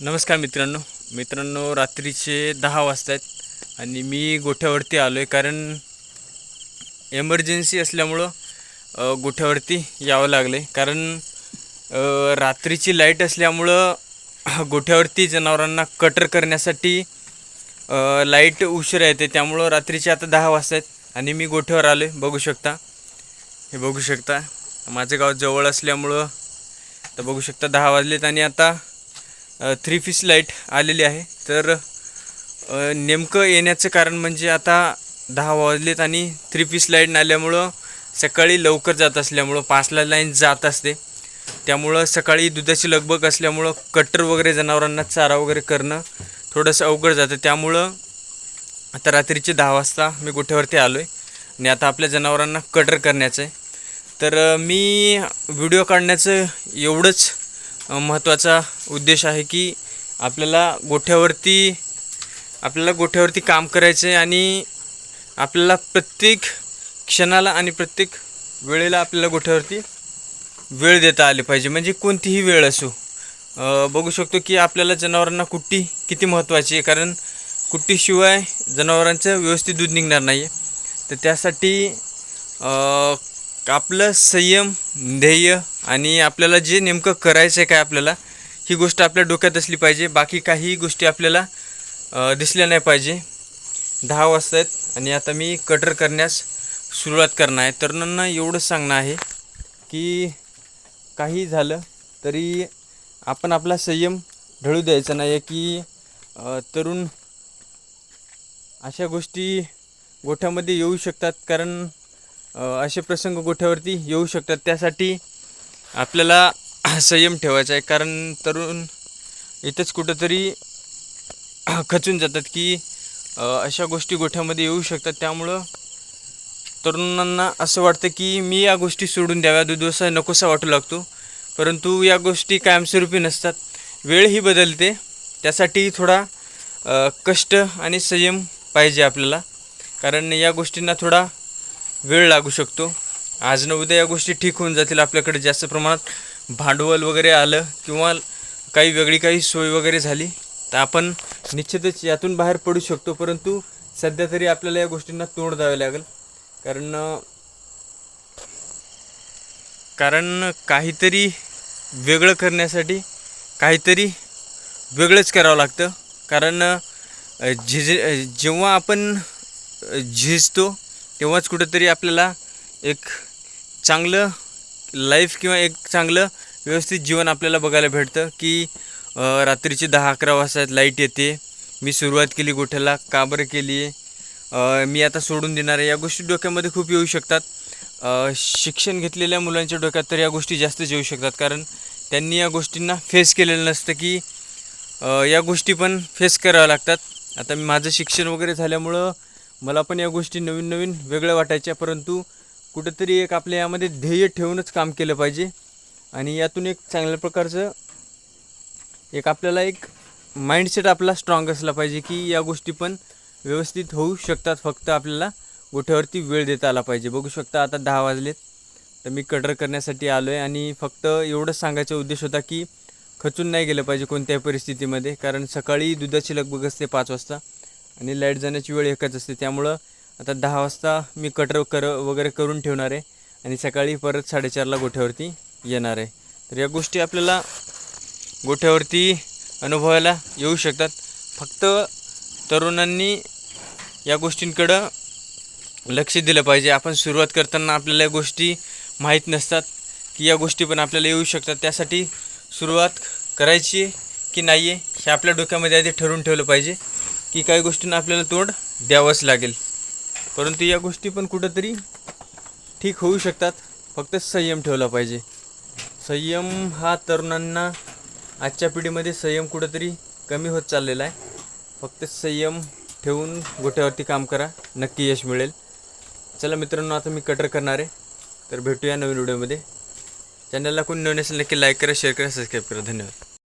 नमस्कार मित्रांनो. मित्रांनो रात्रीचे दहा वाजता आहेत आणि मी गोठ्यावरती आलो आहे कारण एमर्जन्सी असल्यामुळं गोठ्यावरती यावं लागलं आहे कारण रात्रीची लाइट असल्यामुळं गोठ्यावरती जनावरांना कटर करण्यासाठी लाइट उशिरा येते. त्यामुळं रात्रीचे आता दहा वाजता आहेत आणि मी गोठ्यावर आलो आहे बघू शकता. हे बघू शकता. माझं गाव जवळ असल्यामुळं तर बघू शकता दहा वाजलेत आणि आता थ्री पीस लाइट आलेली आहे. तर नेमकं येण्याचं कारण म्हणजे आता दहा वाजलेत आणि थ्री पीस लाइट आल्यामुळं सकाळी लवकर जात असल्यामुळं पाचला लाईन जात असते. त्यामुळं सकाळी दुधाची लगबग असल्यामुळं कट्टर वगैरे जनावरांना चारा वगैरे करणं थोडंसं अवघड जातं. त्यामुळं आता रात्रीचे दहा वाजता मी गोठ्यावरती आलो आहे आणि आता आपल्या जनावरांना कटर करण्याचं आहे. तर मी व्हिडिओ काढण्याचं एवढंच महत्त्वाचा उद्देश आहे की आपल्याला गोठ्यावरती आपल्याला गोठ्यावरती काम करायचं आहे आणि आपल्याला प्रत्येक क्षणाला आणि प्रत्येक वेळेला आपल्याला गोठ्यावरती वेळ देता आली पाहिजे. म्हणजे कोणतीही वेळ असो. बघू शकतो की आपल्याला जनावरांना कुट्टी किती महत्त्वाची आहे. कारण कुट्टीशिवाय जनावरांचं व्यवस्थित दूध निघणार नाही आहे तर त्यासाठी आपलं संयम ध्येय आणि आपल्याला जे नेमकं करायचं आहे काय आपल्याला ही गोष्ट आपल्या डोक्यात असली पाहिजे. बाकी काहीही गोष्टी आपल्याला दिसल्या नाही पाहिजे. दहा वाजता आहेत आणि आता मी कटर करण्यास सुरुवात करणार आहे. तरुणांना एवढंच सांगणं आहे की काही झालं तरी आपण आपला संयम ढळू द्यायचा नाही आहे की तरुण अशा गोष्टी गोठ्यामध्ये येऊ शकतात. कारण असे प्रसंग गोठ्यावरती येऊ शकतात. त्यासाठी आपल्याला संयम ठेवायचा आहे. कारण तरुण इथंच कुठंतरी खचून जातात की अशा गोष्टी गोठ्यामध्ये येऊ शकतात. त्यामुळं तरुणांना असं वाटतं की मी या गोष्टी सोडून द्याव्या. दुधवसा नकोसा वाटू लागतो. परंतु या गोष्टी कायमस्वरूपी नसतात. वेळ ही बदलते. त्यासाठी थोडा कष्ट आणि संयम पाहिजे आपल्याला. कारण या गोष्टींना थोडा वेळ लागू शकतो. आज न उद्या या गोष्टी ठीक होऊन जातील आपल्याकडे जास्त प्रमाणात भांडवल वगैरे आलं किंवा काही वेगळी काही सोय वगैरे झाली तर आपण निश्चितच यातून बाहेर पडू शकतो. परंतु सध्या तरी आपल्याला या गोष्टींना तोंड द्यावे लागेल. कारण कारण काहीतरी वेगळं करण्यासाठी काहीतरी वेगळंच करावं लागतं. कारण झिज जेव्हा आपण झिजतो तेव्हाच कुठंतरी आपल्याला एक चांगलं लाईफ किंवा एक चांगलं व्यवस्थित जीवन आपल्याला बघायला भेटतं की रात्रीचे दहा अकरा वाजता लाइट येते. मी सुरुवात केली गोठ्याला का बरं केली? आहे मी आता सोडून देणार आहे. या गोष्टी डोक्यामध्ये खूप येऊ शकतात. शिक्षण घेतलेल्या मुलांच्या डोक्यात तर या गोष्टी जास्तच येऊ शकतात. कारण त्यांनी या गोष्टींना फेस केलेलं नसतं की या गोष्टी पण फेस कराव्या लागतात. आता मी माझं शिक्षण वगैरे झाल्यामुळं मला पण या गोष्टी नवीन नवीन वेगळ्या वाटायच्या. परंतु कुठंतरी एक आपल्या यामध्ये ध्येय ठेवूनच काम केलं पाहिजे. आणि यातून एक चांगल्या प्रकारचं एक आपल्याला एक माइंडसेट आपला स्ट्रॉंग असला पाहिजे की या गोष्टी पण व्यवस्थित होऊ शकतात. फक्त आपल्याला गोठ्यावरती वेळ देता आला पाहिजे. बघू शकता आता दहा वाजलेत. तर मी कटर करण्यासाठी आलो आहे आणि फक्त एवढंच सांगायचा उद्देश होता की खचून नाही गेलं पाहिजे कोणत्याही परिस्थितीमध्ये. कारण सकाळी दुधाची लगबग असते पाच वाजता आणि लाइट जाण्याची वेळ एकच असते. त्यामुळं आता दहा वाजता मी कटर कर वगैरे करून ठेवणार आहे आणि सकाळी परत साडेचारला गोठ्यावरती येणार आहे. तर या गोष्टी आपल्याला गोठ्यावरती अनुभवायला येऊ शकतात. फक्त तरुणांनी या गोष्टींकडं लक्ष दिलं पाहिजे. आपण सुरुवात करताना आपल्याला या गोष्टी माहीत नसतात की या गोष्टी पण आपल्याला येऊ शकतात. त्यासाठी सुरुवात करायची की नाही आहे हे आपल्या डोक्यामध्ये आधी ठरवून ठेवलं पाहिजे की काही गोष्टींना आपल्याला तोंड द्यावंच लागेल. परंतु या गोष्टी पण कुठंतरी ठीक होऊ शकतात. फक्त संयम ठेवला पाहिजे. संयम हा तरुणांना आजच्या पिढीमध्ये संयम कुठंतरी कमी होत चाललेला आहे. फक्त संयम ठेवून गोट्यावरती काम करा. नक्की यश मिळेल. चला मित्रांनो आता मी कटर करणार आहे. तर भेटूया नवीन व्हिडिओमध्ये. चॅनलला कोणी नवीन असेल नक्की लाईक करा शेअर करा सबस्क्राईब करा. धन्यवाद.